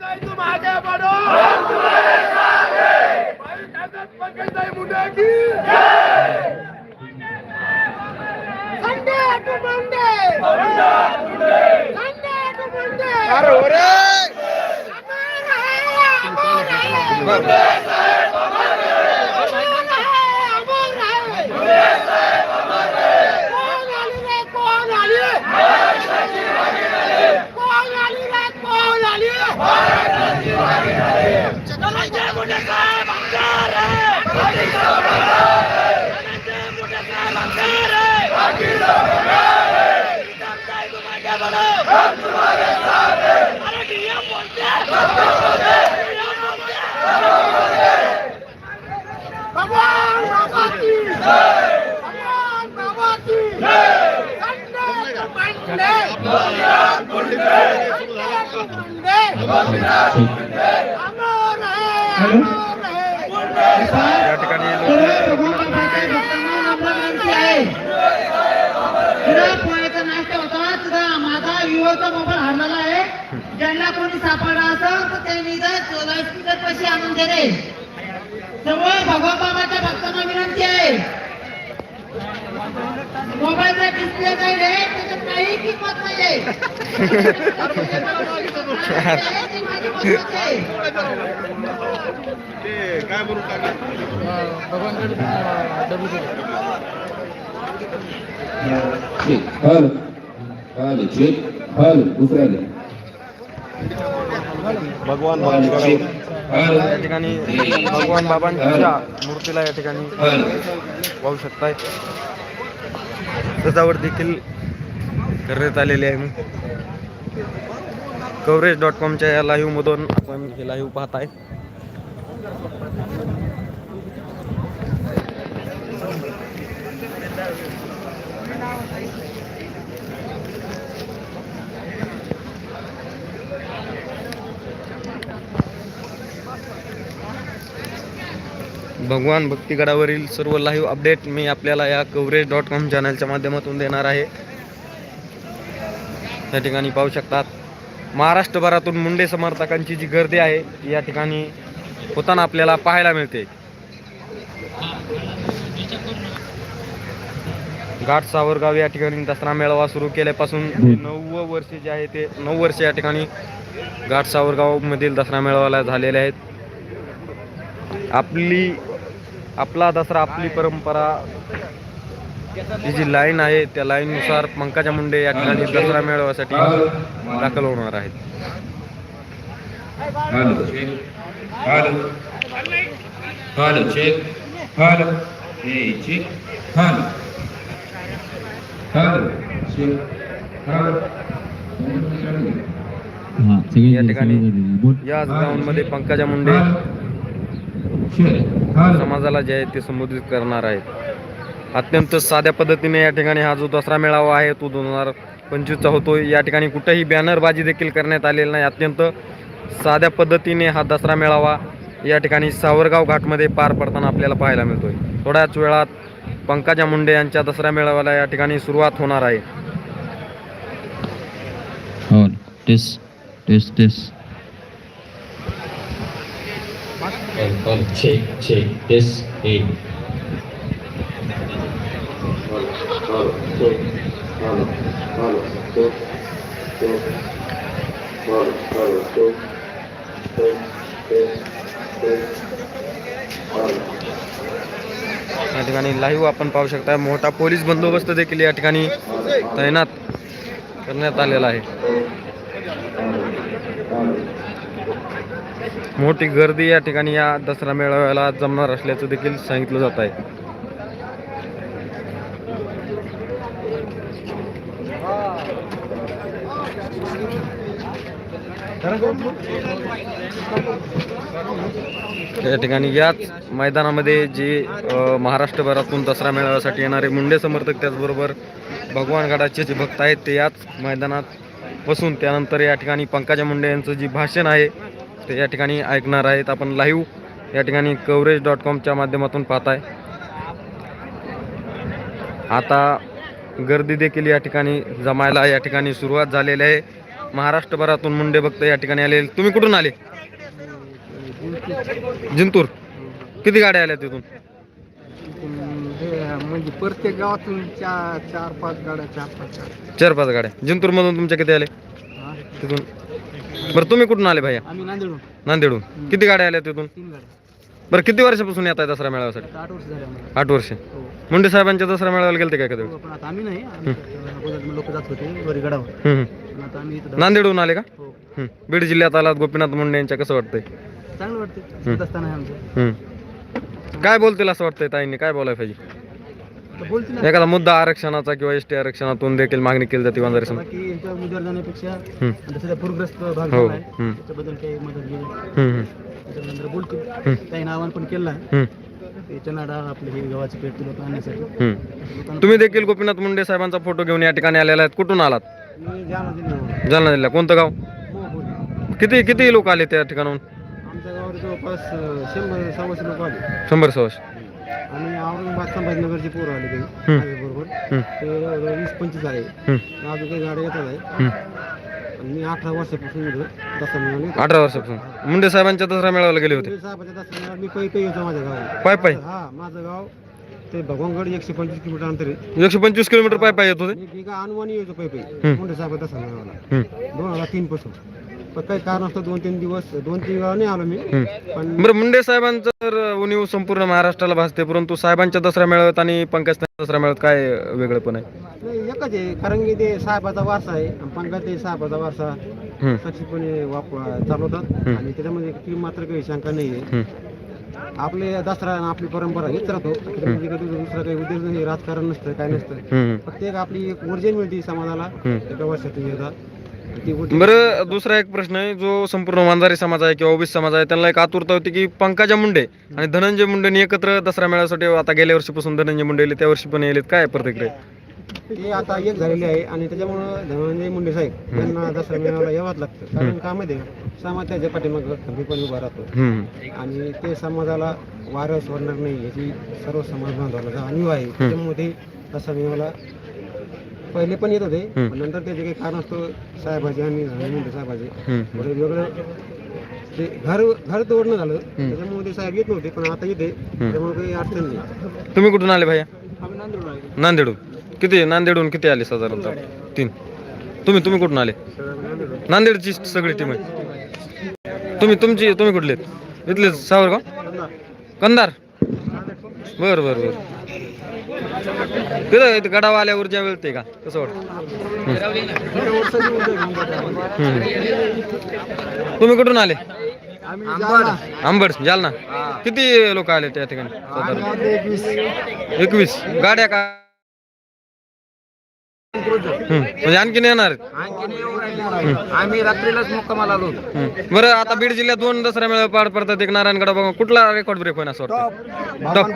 पंकज तुम आगे बढ़ो भाई ताकत पंकज भाई मुंडा की Sunday to Monday Sunday to Monday अरे हो रे अमर है अमर है अमर है अमर है कौन आली रे कौन आली कौन आली रे कौन आली धनंजय मुंडे साहेब अंगार है धनंजय मुंडे साहेब अंगार है जनता तुम आगे बढ़ो अरे डीएम बोलते डीएम बोलते भगवान बाबा की भगवान बाबा की Sunday to Monday Sunday to Monday अमर है अमर है या ठिकाणी पोळ्याचा नाश्ता होता सुद्धा माझा विवोचा मोबाईल हरलेला आहे ज्यांना कोणी सापडला असेल तर त्यांनी स्पीकर पैसे आणून देणे त्यामुळे भगवान बाबाच्या भक्तांना विनंती आहे. मोबाईलचा डिस्प्ले काही आहे त्याच्यात काही किंमत नाही ठीक भगवान या ठिकाणी भगवान बाबांच्या मूर्तीला या ठिकाणी पाहू शकताय. सजावट देखील करण्यात आलेली आहे. कवरेज डॉट कॉमच्या या लाईव्हमधून आपण हे लाईव्ह पाहताय. भगवान भक्तिगडावरील सर्व लाईव्ह अपडेट मी आपल्याला या कवरेज डॉट कॉम चॅनलच्या माध्यमातून देणार आहे. या ठिकाणी पाहू शकतात. महाराष्ट्रभरातून मुंडे समर्थकांची जी गर्दी आहे ती या ठिकाणी होताना आपल्याला पाहायला मिळते. घाट सावरगाव या ठिकाणी दसरा मेळावा सुरू केल्यापासून जे नऊ वर्षे जे आहे ते नऊ वर्षे या ठिकाणी घाट सावरगावमधील दसरा मेळाव्याला झालेले आहेत. आपली आपला दसरा आपली परंपरा ही जी लाईन आहे त्या लाईननुसार पंकजा मुंडे या ठिकाणी दसरा मेळाव्यासाठी दाखल होणार आहेत. या ठिकाणी याच ग्राउंडमध्ये पंकजा मुंडे. समाजाला जे आहे ते संबोधित करणार आहेत. अत्यंत साध्या पद्धतीने या ठिकाणी हा जो दसरा मेळावा आहे तो दोन हजार पंचवीसचा होतो या ठिकाणी कुठेही बॅनरबाजी देखील करण्यात आलेली नाही. अत्यंत साध्या पद्धतीने हा दसरा मेळावा या ठिकाणी सावरगाव घाटमध्ये पार पडताना आपल्याला पाहायला मिळतोय. थोड्याच वेळात पंकजा मुंडे यांच्या दसरा मेळाव्याला या ठिकाणी सुरुवात होणार आहे. हो टेस्ट टेस्ट टेस्ट चेक ए या ठिकाणी लाईव्ह आपण पाहू शकता मोठा पोलीस बंदोबस्त देखील या ठिकाणी तैनात करण्यात आलेला आहे. मोठी गर्दी या ठिकाणी या दसरा मेळाव्याला जमणार असल्याचं देखील सांगितलं जात आहे. या ठिकाणी याच मैदानामध्ये जे महाराष्ट्रभरातून दसरा मेळाव्यासाठी येणारे मुंडे समर्थक त्याचबरोबर भगवान गडाचे जे भक्त आहेत ते याच मैदानात बसून त्यानंतर या ठिकाणी पंकजा मुंडे यांचं जे भाषण आहे ते या ठिकाणी ऐकणार आहेत आपण लाईव्ह या ठिकाणी कवरेज डॉट कॉमच्या माध्यमातून पाहताय. आता गर्दी देखील या ठिकाणी जमायला या ठिकाणी सुरुवात झालेली आहे. महाराष्ट्रभरातून मुंडे भक्त या ठिकाणी आले तुम्ही कुठून आले? जिंतूर. किती गाड्या आल्या तिथून म्हणजे प्रत्येक गावातून चार चार पाच गाड्या चार पाच गाड्या. चार पाच गाड्या. जिंतूर मधून तुमच्या किती आले? तिथून. बरं तुम्ही कुठून आले भैया? आम्ही नांदेडून नांदेडून किती गाड्या आल्या तिथून? तीन गाड्या. बरं किती वर्षापासून येत आहे दसरा मेळाव्यासाठी? आठ वर्ष झाले आम्हाला. आठ वर्ष. हो. मुंडे साहेबांच्या दसरा मेळाव्याला गेलते काय कधी हो, पण आता आम्ही नाही. आम्ही अगोदर लोक जात होते वरी गडावर. हम्म, हम्म. पण आता आम्ही इथं नांदेडहून आले का? हो. बीड जिल्ह्यात आलात गोपीनाथ मुंडे यांच्या कसं वाटतंय? चांगलं वाटतं सुद्धा असताना आहे आमचं. हम्म. काय बोलतील असं वाटतंय ताईंनी? काय बोलायला पाहिजे? एखादा मुद्दा आरक्षणाचा किंवा एस टी आरक्षणातून देखील मागणी केली जाते वंजारी समाज जाण्यापेक्षा पूरग्रस्त भाग हो झाला आहे हम्म. त्याच्याबद्दल काही मदत घेऊ हम्म, हम्म. त्याच्यानंतर बोलतो हम्म. काही आव्हान पण केलं आहे हम्म, ते चनाडा आपले हे गव्हाचे पेट लोक आणण्यासाठी. हम्म. लोकांना- तुम्ही देखील गोपीनाथ मुंडे साहेबांचा फोटो घेऊन या ठिकाणी आलेला आहेत. कुठून आलात? मी जालना जिल्हा कोणतं गाव? हो हो. किती किती लोक आले त्या ठिकाणाहून? आमच्या गावावर जवळपास अं, शंभर सव्वाशे लोक आले. शंभर सव्वाशे. आणि औरंगाबाद संभाजीनगरचे पोरं आले काही हम्म. बरोबर. ते जवळजवळ वीस पंचवीस आहे अजून काही गाड्या येतात आहे. आणि मी अठरा वर्षापासून इथं दसरा मिळवले अठरा वर्षापासून. मुंडे साहेबांच्या दसरा मेळाव्याला गेले होते. साहेबाच्या दसरा मिळवला मी पै पै येतो माझ्या गावाला. पाय पाय? हा माझं गाव ते भगवानगड एकशे पंचवीस किलोमीटर अंतर. आहे एकशे पंचवीस किलोमीटर पाय पाय येत होते? मी एका अनुमानी येतो पै पै हम्म. मोठे साहेब दसरा मिळवला हम्म, दोन हजार तीन पासून. पण काही कारण असतं दोन तीन दिवस दोन तीन वेळा नाही आलो मी. पण बरं मुंडे साहेबांचं तर उणीव संपूर्ण महाराष्ट्राला भासते परंतु साहेबांच्या दसरा मेळाव्यात आणि पंकज दसरा मेळाव्यात काय वेगळं पण आहे? नाही एकच आहे कारण की ते साहेबाचा वारसा आहे आणि पंकज ते साहेबाचा वारसा हम्म, सक्षीपणे चालवतात. आणि त्याच्यामध्ये ती मात्र काही शंका नाही आहे आपले दसरा आणि आपली परंपरा हेच राहतो. त्याच्यामध्ये कधी दुसरा काही उद्देश नाही राजकारण नसतं काय नसतं. एक आपली एक ऊर्जा मिळते समाजाला. हम्म. एका वर्षातून येतात. बरं दुसरा एक प्रश्न आहे जो संपूर्ण मांजारी समाज आहे किंवा ओबीसी समाज आहे त्यांना एक आतुरता होती की पंकजा मुंडे आणि धनंजय मुंडेनी एकत्र दसरा मेळाव्यासाठी आता गेल्या वर्षीपासून धनंजय मुंडे येले त्या वर्षी पण येलेत. काय प्रतिक्रिया? ते आता एक झालेले आहे आणि त्याच्यामुळं धनंजय मुंडे साहेब यांना दसरा मेळाव्याला यावंच लागतं. कारण का माहिती? समाज त्याच्या पाठीमागं उभा राहतो. आणि ते समाजाला वारं सोडणार नाही याची सर्व समाज बांधवाला जाणीव आहे त्याच्यामुळे दसरा मेळाव्याला पहिले पण येत होते. पण नंतर त्याचे काही कारण असतो साहेबाचे आणि साहेबाचे. थोडं वेगळं ते घर घर तोडणं झालं. त्याच्यामुळे ते साहेब येत नव्हते पण आता येते. त्यामुळे काही अडचण नाही. तुम्ही कुठून आले भैया? आम्ही नांदेड आहे नांदेडून किती नांदेडून किती आले साधारणतः? तीन. तुम्ही तुम्ही कुठून आले? नांदेडची सगळी टीम आहे. तुम्ही तुमची तुम्ही कुठले? इथले सावरगाव? कंदार बर बर बर. तिथं इथं गडावा आल्यावर ज्या वेळ ते का? कसं वाटतं. तुम्ही कुठून आले? आंबड जालना. किती लोक आले त्या ठिकाणी? एकवीस. गाड्या का. म्हणजे आणखीन येणार आहेत? आम्ही रात्रीलाच मुक्कामाला आलो हम्म. बरं आता बीड जिल्ह्यात दोन दसरा मेळावे पार पडतात. एक नारायणगडा बघा कुठला रेकॉर्ड ब्रेक होईल असं वाटतं? टॉप.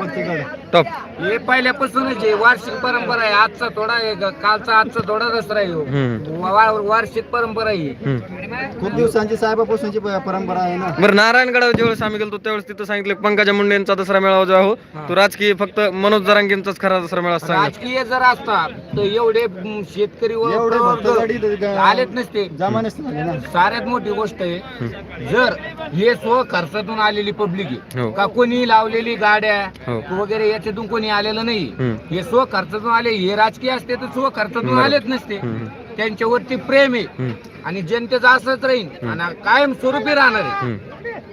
टॉप. हे पहिल्यापासूनच आहे. वार्षिक परंपरा आहे. आजचा थोडा आहे ग- कालचा आजचा थोडा दसरा आहे. हम्म. वा- वार्षिक परंपरा आहे ही. हम्म. खूप दिवसांची साहेबापासूनची प- परंपरा आहे ना. बरं नारायणगडावर ज्यावेळेस आम्ही गेलो त्यावेळेस तिथं सांगितलं पंकजा मुंडे यांचा दसरा मेळावा जो आहे तो राजकीय फक्त मनोज जरांगेंचाच खरा दसरा असं सांगितलं. राजकीय जर असता तर एवढे म, शेतकरी व एवढे प्रवर्ग भक्तगडी तर ग- आलेच नसते जमा नसते झाले ना साऱ्यात मोठी गोष्ट आहे जर हे स्व खर्चातून आलेली पब्लिक हो. आहे का कोणी लावलेली गाड्या हो. वगैरे याच्यातून कोणी आलेलं नाही हम्म. हे स्व खर्चातून आले हे राजकीय असते तर स्व खर्चातून. आलेच नसते हम्म. त्यांच्यावरती प्रेम आहे हम्म. आणि जनतेचं असंच राहील आणि कायम स्वरूपी राहणार आहे हम्म.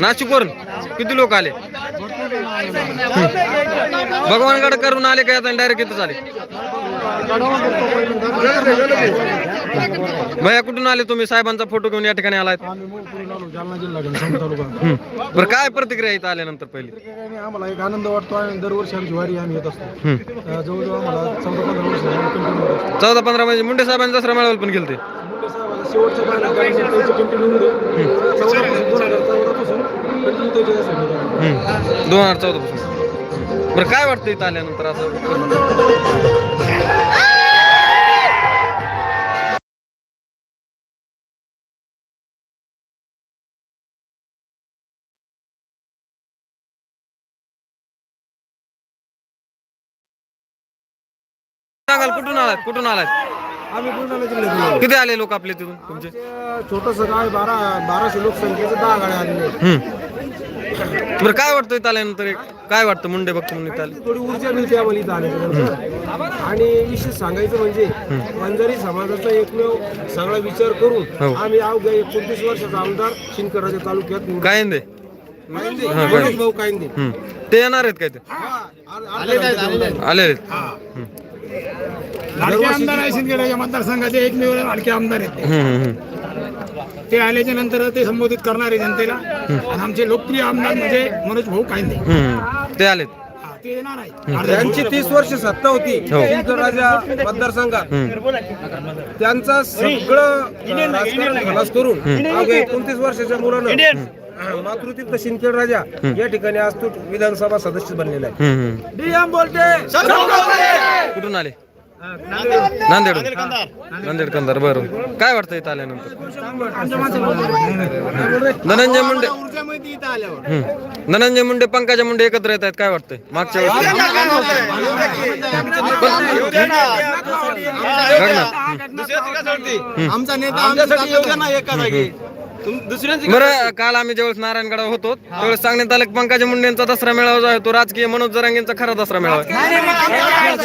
नाशिकवरून? किती लोक आले? भगवानगड करून आले काय आता डायरेक्ट इथं आले? भैया कुठून आले तुम्ही? साहेबांचा फोटो घेऊन या ठिकाणी हम्म. बरं काय प्रतिक्रिया इथं आल्यानंतर पहिली? आम्हाला एक आनंद वाटतो आणि दरवर्षी आमची वारी आम्ही येत असतो. जवळजवळ आम्हाला चौदा पंधरा वर्ष चौदा पंधरा म्हणजे मुंडे साहेबांचा दसरा मेळाव्याला पण गेलते. शेवटच्या पाण्यात त्यांची कंटिन्यू चौदापासून दोन हजार चौदापासून कंटिन्यू त्याच्या समिती हम्म. दोन हजार चौदा पासून. बरं काय वाटतं इथं आल्यानंतर असं? सांगाल कुठून आलात? कुठून आलात? आम्ही बुलढाणा किती आले लोक आपले तिथून तुमचे? छोटस गाव बारा बाराशे लोकसंख्येचं दहा गाड्या. हम्म. बरं काय वाटतं इथं आल्यानंतर एक? काय वाटतं मुंडे भक्त म्हणून इथं आले? थोडी ऊर्जा मिळते आम्हाला इथं आल्यानंतर आणि विशेष सांगायचं म्हणजे वंजारी समाजाचा एकमेव सगळा विचार हो. करून आम्ही अवघ्या एकोणतीस वर्षाचा आमदार शिंदखेडाच्या तालुक्यात निवडून- काय दे कायंदे, हा, मनोज भाऊ कायंदे. हम्म. ते येणार आहेत काय ते? आले आले आहेत लाडके आमदार आहे शिंदखेड्याच्या मतदारसंघाचे एकमेव लाडके आमदार आहेत ते. आल्याच्यानंतर ते संबोधित करणारे जनतेला आणि आमचे लोकप्रिय आमदार म्हणजे मनोज भाऊ हम्म. ते आलेत. हा, ते येणार आहे त्यांची तीस वर्ष सत्ता होती. हो. मतदारसंघात. त्यांचा सगळं राजकारण खलास करून अवघ्या एकोणतीस वर्षाच्या मुलानं मातृतीर्थ शिंदखेड राजा या ठिकाणी आज तो विधानसभा सदस्य बनलेला आहे. डीएम बोलते. कुठून आले? नांदेड. नांदेड कंदार बरं. काय वाटतं इथं आल्यानंतर? धनंजय मुंडे. धनंजय मुंडे पंकजा मुंडे एकत्र येत आहेत. काय वाटतंय? मागच्या वेळेस. आमचा नेता दुसऱ्यांची बरं काल आम्ही ज्यावेळेस नारायणगडावर होतो त्यावेळेस सांगण्यात आलं की पंकजा मुंडे यांचा दसरा मेळावा जो आहे तो राजकीय मनोज जरांगेंचा खरा दसरा मेळावा आहे.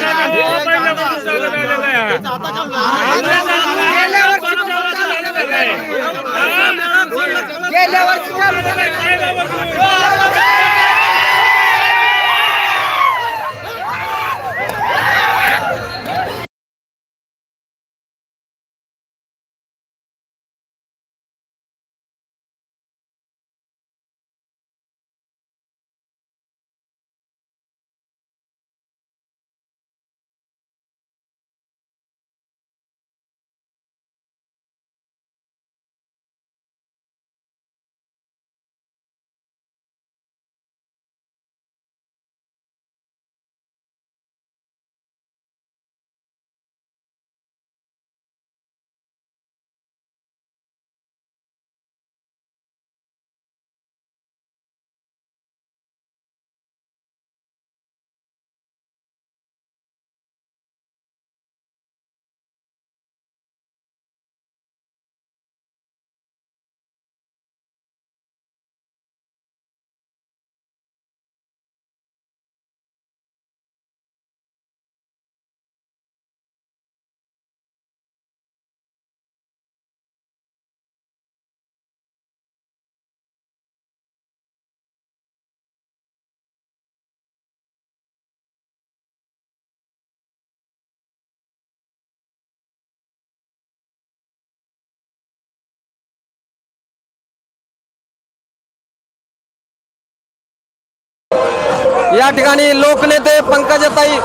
या ठिकाणी लोकनेते पंकजाताई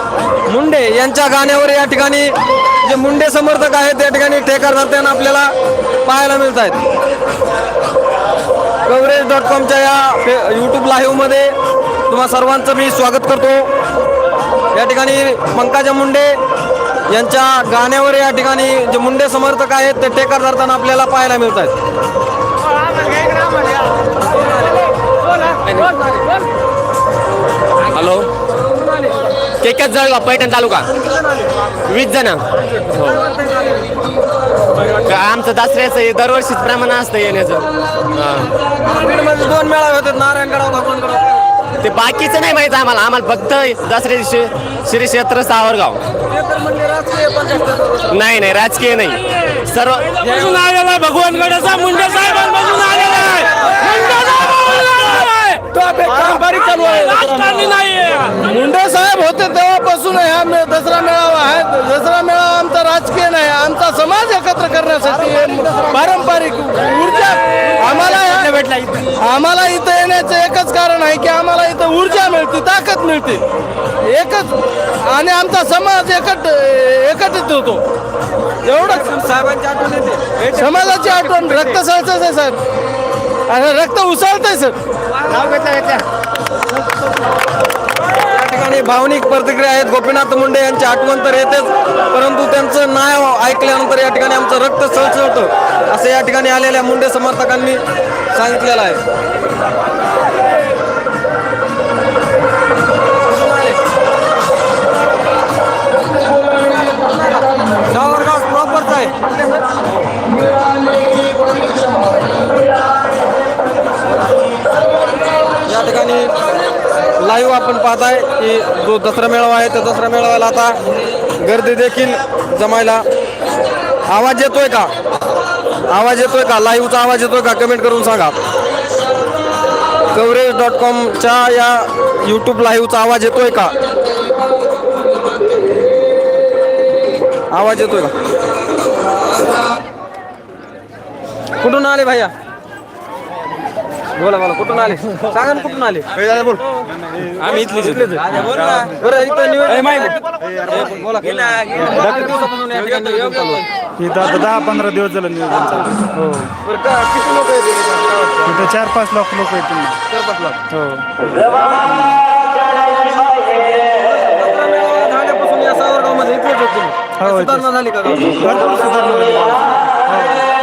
मुंडे यांच्या गाण्यावर या ठिकाणी जे मुंडे समर्थक आहेत त्या ठिकाणी ठेकर धरताना आपल्याला पाहायला मिळत आहेत कवरेज डॉट कॉमच्या या यूट्यूब लाईव्हमध्ये तुम्हा सर्वांचं मी स्वागत करतो या ठिकाणी पंकजा मुंडे यांच्या गाण्यावर या ठिकाणी जे मुंडे समर्थक आहेत ते टेकर धरताना आपल्याला पाहायला मिळत आहेत हॅलो? केकच जळगाव पैठण तालुका? वीस जण. हो का आमचं दसऱ्याचं हे दरवर्षीच प्रमाण असतं येण्याचं. दोन मेळावे होते नारायणगडाव भगवानगडाव. ते बाकीचं नाही माहीत आम्हाला. आम्हाला फक्त दसऱ्या दिवशी श्री क्षेत्र सावरगाव. नाही नाही राजकीय नाही. सर्व भगवानगडाचा मुंडे साहेबांपासून समाज एकत्र करण्यासाठी हे पारंपरिक ऊर्जा आम्हाला आम्हाला इथं येण्याचं एकच कारण आहे की आम्हाला इथं ऊर्जा मिळते ताकद मिळते. एकच आणि आमचा समाज एकट एकत्रित होतो. एवढंच साहेबांची आठवण येते. समाजाची आठवण रक्त सळतच आहे साहेब. आणि रक्त उसळतंय सर आणि भावनिक प्रतिक्रिया आहेत. गोपीनाथ मुंडे यांची आठवण तर येतेच परंतु त्यांचं नाव ऐकल्यानंतर या ठिकाणी आमचं रक्त सळसळतं असं या ठिकाणी आलेल्या मुंडे समर्थकांनी सांगितलेलं आहे. आहे की जो दसरा मेळावा आहे त्या दसरा मेळाव्याला आता गर्दी देखील जमायला आवाज येतोय का? आवाज येतोय का? लाईव्हचा आवाज येतोय का? कमेंट करून सांगा. कवरेज डॉट कॉमच्या या यूट्यूब लाईव्हचा आवाज येतोय का? आवाज येतोय का? कुठून आले भैया? बोला बोला. कुठून आले? सांगा ना कुठून आले? बोल. आम्ही इथलीच इथं बोला. आता दहा पंधरा दिवस झालं नियोजन चालू हो. बरं का किती लोक आहेत इथे? इथं चार पाच लाख लोक आहेत. हो. हो, सुधारणा झाली का? भरपूर सुधारणा झाली.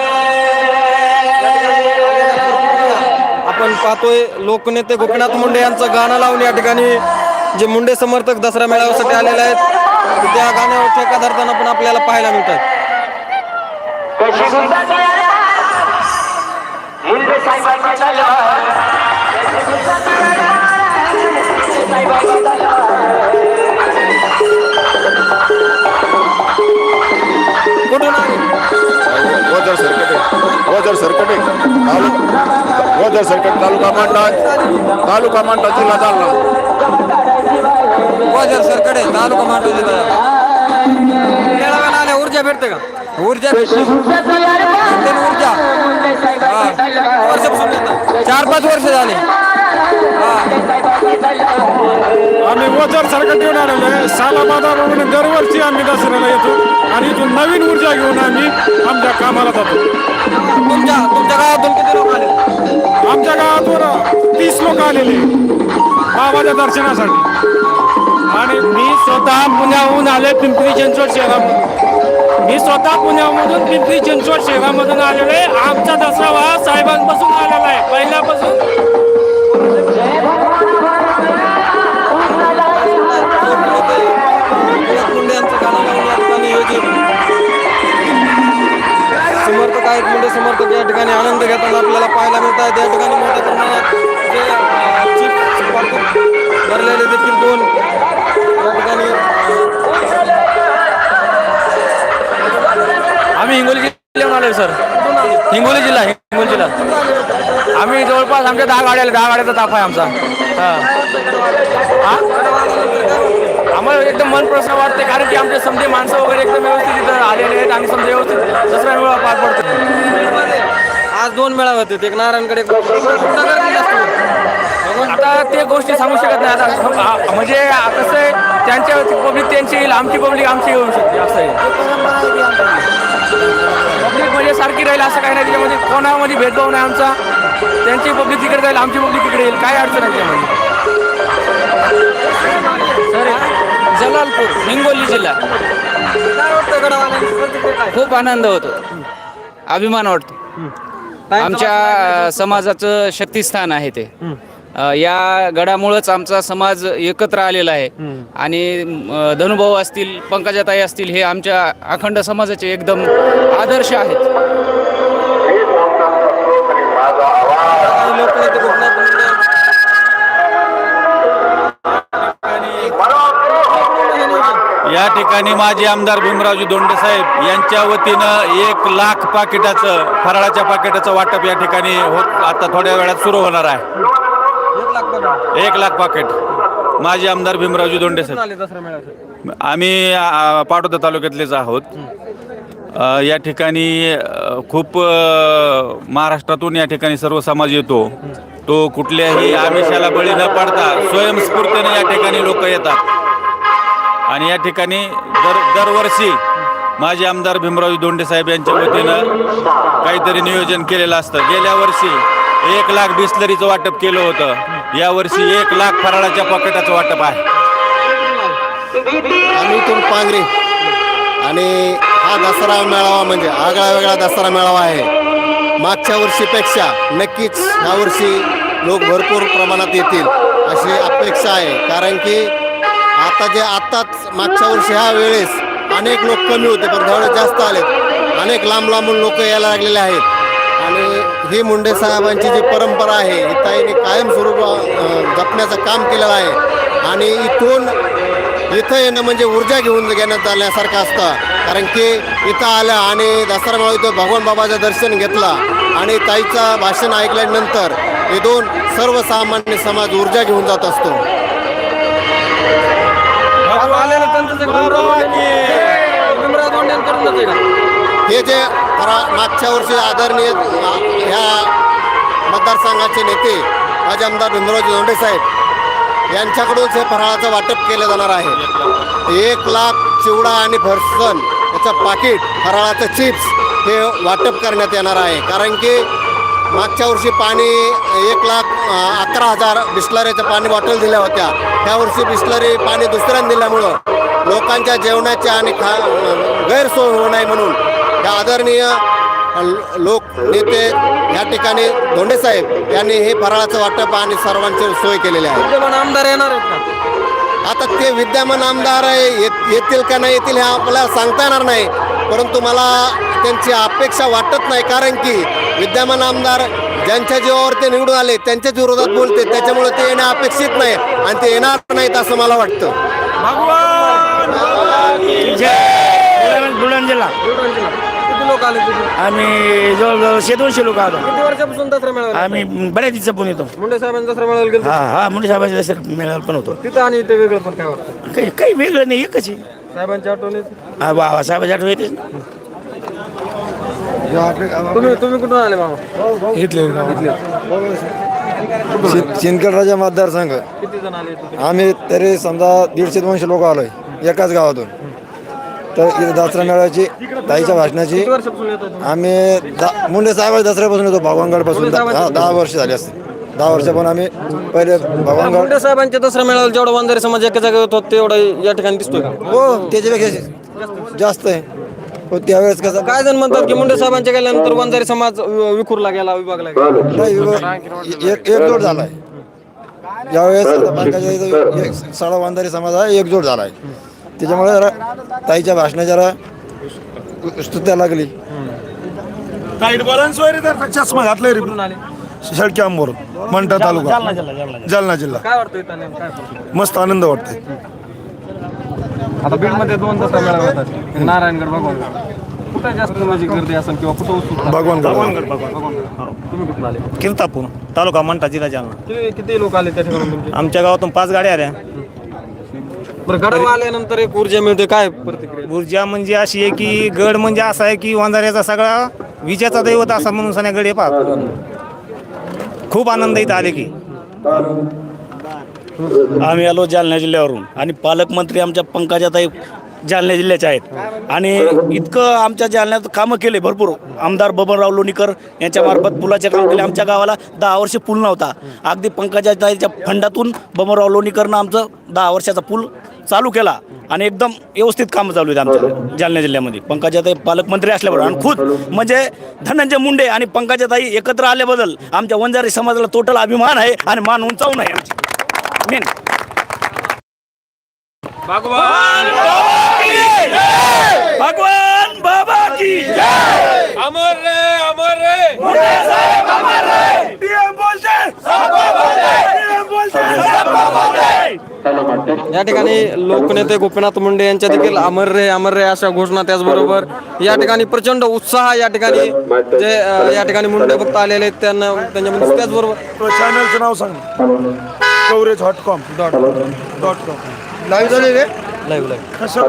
आपण पाहतोय लोकनेते गोपीनाथ मुंडे यांचं गाणं लावून या ठिकाणी जे मुंडे समर्थक दसरा मेळाव्यासाठी आलेले आहेत त्या गाण्यावर ठेका धरताना पण आपल्याला पाहायला मिळतात. जर सरकटे. व जर सरकटे. तालुका जर सरकट. तालुका मांडा तालुका मांडा जिल्हा जालना. जर सरकडे तालुका मांडव जिल्हा मेळाव्याला ऊर्जा भेटते का? ऊर्जा ऊर्जा. हा. वर्षापासून चार पाच वर्ष झाले. हा. आम्ही वजर सरकट येऊन आलेलो आहे. सालाबादा बघून दरवर्षी आम्ही दसऱ्याला येतो आणि इथून नवीन ऊर्जा घेऊन आम्ही आमच्या कामाला जातो. तुमच्या तुमच्या गावातून किती लोक आले? आमच्या गावातून तीस लोक आलेले बाबाच्या दर्शनासाठी. आणि मी स्वतः पुण्याहून आले पिंपरी चिंचवड शहरामधून. मी स्वतः पुण्यामधून पिंपरी चिंचवड शहरामधून आलेलो आहे. आमचा दसरा साहेबांपासून आलेला आहे. पहिल्यापासून. आहेत मुंडे समर्थक या ठिकाणी आनंद घेताना आपल्याला पाहायला मिळत आहेत. या ठिकाणी मोठ्या प्रमाणात जे भरलेले देखील दोन या ठिकाणी. आम्ही हिंगोली जिल्ह्याहून आलोय सर. हिंगोली जिल्हा हिंगोली जिल्हा. आम्ही जवळपास आमच्या दहा गाड्या दहा गाड्याचा ताफा आहे आमचा. हा. आम्हाला एकदम मन प्रसन्न वाटते कारण की आमचे समजे माणसं वगैरे एकदम व्यवस्थित इथं आलेले आहेत आणि समजे व्यवस्थित दसरा मेळावा पार पडतो आज दोन मेळावे होते एक नारायणकडे? आता ते गोष्टी सांगू शकत नाही. आता म्हणजे कसं आहे त्यांच्या पब्लिक त्यांची येईल आमची पब्लिक आमची येऊ शकते असं आहे. पब्लिक म्हणजे सारखी राहील असं काही नाही त्याच्यामध्ये कोणामध्ये भेदभाव नाही आमचा. त्यांची पब्लिक तिकडे जाईल आमची पब्लिक इकडे येईल काय अडचण आहे त्यामध्ये. जलालपूर हिंगोली जिल्हा. काय वाटतं गडावाल्यांची प्रतिक्रिया काय? खूप आनंद होतो. अभिमान वाटतो. आमच्या समाजाचं शक्तिस्थान आहे ते. अ, या गडामुळंच आमचा समाज एकत्र आलेला आहे. आणि धनुभाऊ असतील पंकजाताई असतील हे आमच्या अखंड समाजाचे एकदम आदर्श आहेत. ठिकाणी माजी आमदार भीमरावजी दोंडे साहेब यांच्या वतीनं एक लाख पाकिटाचं फराळाच्या पाकिटाचं वाटप या ठिकाणी होत आता थोड्या वेळात सुरू होणार आहे. एक लाख पाकिट. माजी आमदार भीमरावजी दोंडे साहेब. आम्ही पाटोदा तालुक्यातलेच आहोत. या ठिकाणी खूप महाराष्ट्रातून या ठिकाणी सर्व समाज येतो. तो कुठल्याही आमिषाला बळी न पडता स्वयंस्फूर्तीने या ठिकाणी लोक येतात. आणि या ठिकाणी दर दरवर्षी माजी आमदार भीमराव दोंडे साहेब यांच्या वतीनं काहीतरी नियोजन केलेलं असतं. गेल्या वर्षी एक लाख बिस्लरीचं वाटप केलं होतं. यावर्षी एक लाख फराळाच्या पॉकेटाचं वाटप आहे. आम्ही इथून पांगरी आणि हा दसरा मेळावा म्हणजे आगळा वेगळा दसरा मेळावा आहे. मागच्या वर्षीपेक्षा नक्कीच ह्या वर्षी लोक भरपूर प्रमाणात येतील अशी अपेक्षा आहे. कारण की आता जे आत्ताच मागच्या वर्षी ह्या वेळेस अनेक लोक कमी होते पण त्यावेळेस जास्त आलेत. अनेक लांब लांबून लोक यायला लागलेले आहेत. आणि ही मुंडे साहेबांची जी परंपरा आहे ही ताईने कायमस्वरूप जपण्याचं काम केलेलं आहे. आणि इथून इथं येणं म्हणजे ऊर्जा घेऊन घेण्यात आल्यासारखं असतं. कारण की इथं आलं आणि दसरा इथं भगवान बाबाचं दर्शन घेतला आणि ताईचं भाषण ऐकल्यानंतर हे दोन सर्वसामान्य समाज ऊर्जा घेऊन जात असतो. हे जे मागच्या वर्षी आदरणीय ह्या मतदारसंघाचे नेते माझे आमदार भीमरावजी धोंडे साहेब यांच्याकडून हे फराळाचं वाटप केलं जाणार आहे. एक लाख चिवडा आणि भरसन याचं पाकिट फराळाचं चिप्स हे वाटप करण्यात येणार आहे. कारण की मागच्या वर्षी पाणी एक लाख अकरा हजार बिस्लरीच्या पाणी बॉटल दिल्या होत्या. त्या वर्षी बिस्लरी पाणी दुसऱ्यानं दिल्यामुळं लोकांच्या जेवणाच्या आणि खा गैरसोय होऊ नये म्हणून त्या आदरणीय लोक नेते या ठिकाणी धोंडे साहेब यांनी हे फराळाचं वाटप आणि सर्वांची सोय केलेली आहे. विद्यमान आमदार येणार आहेत का? आता ते विद्यमान आमदार येत- येतील का नाही येतील हे आपल्याला सांगता येणार नाही. परंतु मला त्यांची अपेक्षा वाटत नाही कारण की विद्यमान आमदार ज्यांच्या जीवावर ते निवडून आले त्यांच्याच विरोधात बोलते त्याच्यामुळे ते येणे अपेक्षित नाही आणि ते येणार नाहीत असं मला वाटतं. बुलढाणा जिल्हा. किती लोक आले तिथे? आम्ही जवळजवळ शे दोनशे लोक आलो. किती वर्षापासून दसरा मेळावा आम्ही बऱ्याच दिवसात पण येतो. मुंडे साहेबांचा दसरा मेळावा गेलो हा हा मुंडे साहेबांच्या दसऱ्यात मेळावा पण होतो. तिथं आणि इथे वेगळं पण काय वाटतं? काही काही वेगळं नाही एकच आहे. साहेबांची आठवण येते? हा वा साहेबाच्या आठवण येते तुम्ही तुम्ही कुठून आले मामा? इथले चिनकड राजा मतदारसंघ. किती जण आले इथे? आम्ही तरी समजा दीडशे दोनशे लोक आलोय. एकाच गावातून. तर इथे दसरा मेळाव्याची ताईच्या भाषणाची? आम्ही दा- मुंडे साहेबाच्या दसऱ्यापासून येतो भगवानगडपासून हा दहा वर्ष झाली असते दहा वर्ष पण आम्ही पहिले भगवानगड मुंडे साहेबांच्या दसरा मेळाव्याला जेवढा वंजारी समाज एका जागेवर होतो तेवढा या ठिकाणी दिसतोय का? हो त्याच्यापेक्षा जास्त आहे. हो त्यावेळेस कसं काय जण म्हणतात की मुंडे साहेबांच्या गेल्यानंतर वंजारी समाज वि- विखुरला गेला विभागला गेला? नाही विभाग- एक एकजोट झालाय. यावेळेस एक साडा वांधारी समाज हा एकजोट झालाय. त्याच्यामुळे जरा ताईच्या भाषणा जरा स्तुत्या लागली. चष्मा घातलाय रे. आंबोर मंठा तालुका. जालना जिल्हा. काय वाटतं इथं नेमकं? काय वाटतं? मस्त आनंद वाटतोय. आता बीडमध्ये दोन दसरा मेळावे होतात. नारायणगड भगवानगड. कुठं जास्त माझी गर्दी असेल किंवा कुठं उत्सुकता भगवानगड. तुम्ही कुठून आले? किरतापूर तालुका मंठा जिल्हा जालना. किती किती लोक आले त्या ठिकाणी तुमचे? आमच्या गावातून पाच गाड्या आल्या. बरं गडावर आल्यानंतर एक ऊर्जा मिळते काय प्रतिक्रिया? ऊर्जा म्हणजे अशी आहे की गड म्हणजे असा आहे की वंजाऱ्याचा सगळा विजेचा दैवत असा म्हणून सण्या गड आहे पहा. खूप आनंद इथं आले की. आम्ही आलो जालना जिल्ह्यावरून आणि पालकमंत्री आमच्या पंकजाताई जालना जिल्ह्याच्या आहेत. आणि इतकं आमच्या जालन्यात कामं केले भरपूर. आमदार बबनराव लोणीकर यांच्यामार्फत पुलाचे काम केले. आमच्या गावाला दहा वर्ष पूल नव्हता. अगदी पंकजाताईच्या फंडातून बबनराव लोणीकरनं आमचं दहा वर्षाचा पूल चालू केला आणि एकदम व्यवस्थित कामं चालू आहेत आमच्या जालना जिल्ह्यामध्ये. पंकजाताई पालकमंत्री असल्याबरोबर आणि खुद म्हणजे धनंजय मुंडे आणि पंकजाताई एकत्र आल्याबद्दल आमच्या वंजारी समाजाला टोटल अभिमान आहे आणि मान उंचावून आहे आमची. मेन भगवान बाबा की अमर रे अमर रे! या ठिकाणी लोकनेते गोपीनाथ मुंडे यांच्या देखील अमर रे अमर रे अशा घोषणा त्याचबरोबर. या ठिकाणी प्रचंड उत्साह या ठिकाणी जे या ठिकाणी मुंडे भक्त आलेले आहेत त्यांना त्यांच्यामध्ये त्याचबरोबर चॅनलचं नाव सांग. Coverage hot com dot dot com live झाले रे? लाईव्ह लाईव्ह कसं?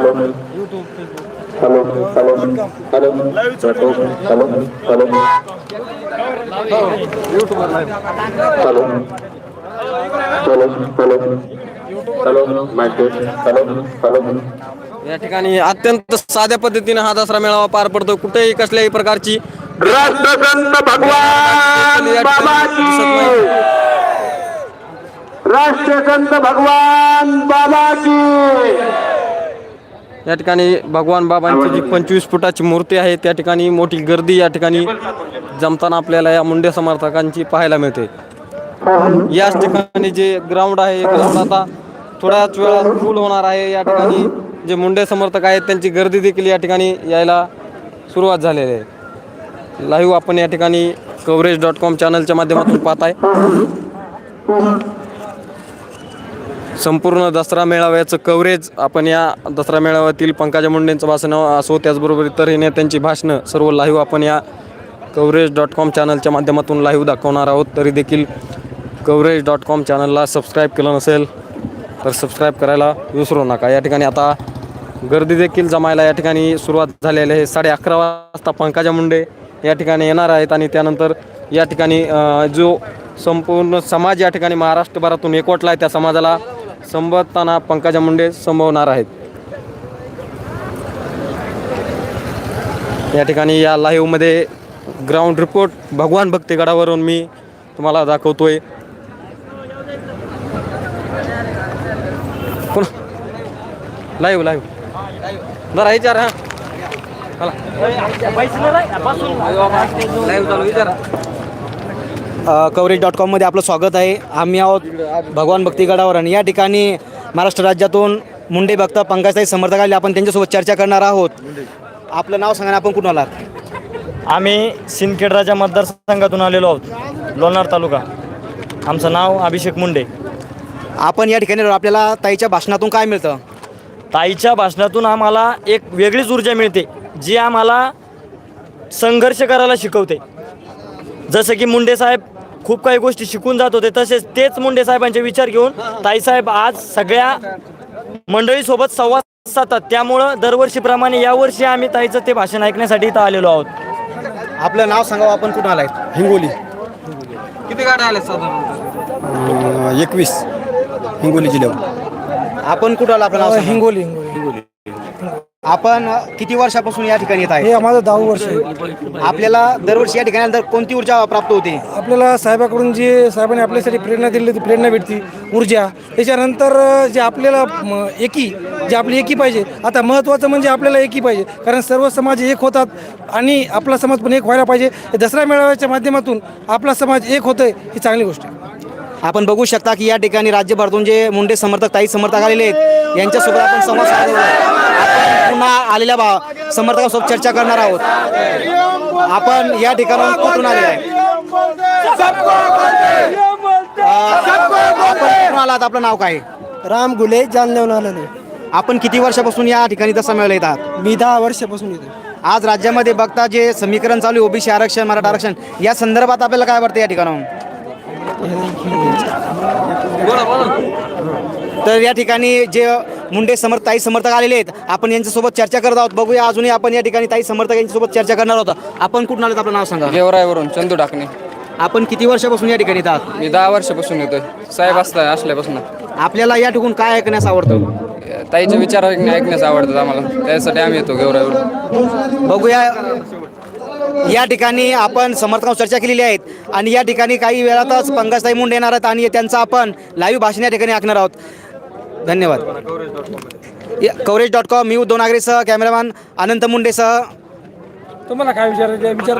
या ठिकाणी अत्यंत साध्या पद्धतीने हा दसरा मेळावा पार पडतो. कुठेही कसल्याही प्रकारची राष्ट्रसंत भगवान राष्ट्रसंत भगवान बाबाची या ठिकाणी भगवान बाबांची जी पंचवीस फुटाची मूर्ती आहे त्या ठिकाणी मोठी गर्दी या ठिकाणी जमताना आपल्याला या मुंडे समर्थकांची पाहायला मिळते. याच ठिकाणी जे ग्राउंड आहे ग्राउंड आता थोड्याच वेळात फुल होणार आहे या ठिकाणी. जे मुंडे समर्थक आहेत त्यांची गर्दी देखील या ठिकाणी यायला सुरुवात झालेली आहे. लाईव्ह आपण या ठिकाणी कव्हरेज डॉट कॉम चॅनलच्या माध्यमातून पाहत आहे संपूर्ण दसरा मेळाव्याचं कव्हरेज आपण या दसरा मेळाव्यातील पंकजा मुंडेंचं भाषण असो त्याचबरोबर इतरही नेत्यांची भाषणं सर्व लाईव्ह आपण या कव्हरेज डॉट कॉम चॅनलच्या माध्यमातून लाईव्ह दाखवणार आहोत. तरी देखील कव्हरेज डॉट कॉम चॅनलला सबस्क्राईब केलं नसेल तर सबस्क्राईब करायला विसरू नका. या ठिकाणी आता गर्दी देखील जमायला या ठिकाणी सुरुवात झालेली आहे. साडे अकरा वाजता पंकजा मुंडे या ठिकाणी येणार आहेत आणि त्यानंतर या ठिकाणी जो संपूर्ण समाज या ठिकाणी महाराष्ट्रभरातून एकवटला आहे त्या समाजाला संबोधताना पंकजा मुंडे संभवणार आहेत. या ठिकाणी या लाईव्हमध्ये ग्राउंड रिपोर्ट भगवान भक्तीगडावरून मी तुम्हाला दाखवतोय. कोण लाईव्ह लाईव्ह जरा विचार हा. कवरेज डॉट कॉममध्ये आपलं स्वागत आहे. आम्ही आहोत भगवान भक्तीगडावर आणि या ठिकाणी महाराष्ट्र राज्यातून मुंडे भक्त पंकजताई समर्थक आले. आपण त्यांच्यासोबत चर्चा करणार आहोत. आपलं नाव सांगा आपण कुठून आलात? आम्ही सिंदखेडराजा मतदारसंघातून आलेलो आहोत लोणार तालुका. आमचं नाव अभिषेक मुंडे. आपण या ठिकाणी आपल्याला ताईच्या भाषणातून काय मिळतं? ताईच्या भाषणातून आम्हाला एक वेगळीच ऊर्जा मिळते जी आम्हाला संघर्ष करायला शिकवते. जसं की मुंडे साहेब खूप काही गोष्टी शिकून जात होते तसेच तेच मुंडे साहेबांचे विचार घेऊन ताईसाहेब आज सगळ्या मंडळीसोबत संवाद साधतात. त्यामुळं दरवर्षीप्रमाणे यावर्षी आम्ही ताईचं ते भाषण ऐकण्यासाठी इथं आलेलो आहोत. आपलं नाव सांगावं आपण कुठून आलाय? हिंगोली. किती गाड्या आल्या साधारण एकवीस. हिंगोली जिल्ह्यावर. आपण कुठं आला आपलं नाव सांगा. हिंगोली हिंगोली. आपण किती वर्षापासून या ठिकाणी येत आहे? हे माझं दहा वर्ष आहे. आपल्याला दरवर्षी या ठिकाणी आल्यानंतर कोणती ऊर्जा प्राप्त होते? आपल्याला साहेबाकडून जी साहेबांनी आपल्यासाठी प्रेरणा दिली ती प्रेरणा भेटती ऊर्जा त्याच्यानंतर अ, जे आपल्याला म, एकी जे आपली एकी पाहिजे. आता महत्त्वाचं म्हणजे आपल्याला एकी पाहिजे. कारण सर्व समाज एक होतात आणि आपला समाज पण एक व्हायला पाहिजे. हे दसरा मेळाव्याच्या माध्यमातून आपला समाज एक होतोय ही चांगली गोष्ट आहे. आपण बघू शकता की या ठिकाणी राज्यभरातून जे मुंडे समर्थक ताई समर्थक आलेले आहेत यांच्यासोबत आपण संवाद. आपण पुन्हा आलेल्या बा समर्थकांसोबत चर्चा करणार आहोत. आपण या ठिकाणाहून कुठून आलेले आहे आलात? आपलं नाव काय? राम गुले जालन्याहून आलेलो. आपण किती वर्षापासून या ठिकाणी तसा मेळा येतात? मी दहा वर्षापासून येतो. आज राज्यामध्ये बघता जे समीकरण चालू आहे ओबीसी आरक्षण मराठा आरक्षण या संदर्भात आपल्याला काय वाटतं या ठिकाणाहून? तर या ठिकाणी जे मुंडे समर्थ ताई समर्थक आलेले आहेत आपण यांच्यासोबत चर्चा करत आहोत. बघूया अजूनही आपण या ठिकाणी ताई समर्थक यांच्यासोबत चर्चा करणार आहोत. आपण कुठून आलेत? आपलं नाव सांगा. गेवराईवरून चंदू टाकणे आपण किती वर्षापासून या ठिकाणी येतात मी दहा वर्षापासून येतोय. साहेब असता असल्यापासून. आपल्याला या ठिकाण काय ऐकण्यास आवडतं? ताईचे विचार ऐकण्या- ऐकण्यास आवडतात आम्हाला. त्यासाठी आम्ही येतो गेवराईवरून बघूया या ठिकाणी आपण समर्थकांवर चर्चा केलेली आहेत आणि या ठिकाणी काही वेळातच पंकजताई मुंडे येणार आहेत आणि त्यांचं आपण लाईव्ह भाषण या ठिकाणी ऐकणार आहोत. धन्यवाद. कवरेज डॉट कॉम मी उद्धव नागरेसह कॅमेरामॅन अनंत मुंडेसह तुम्हाला काय विचारायचं विचार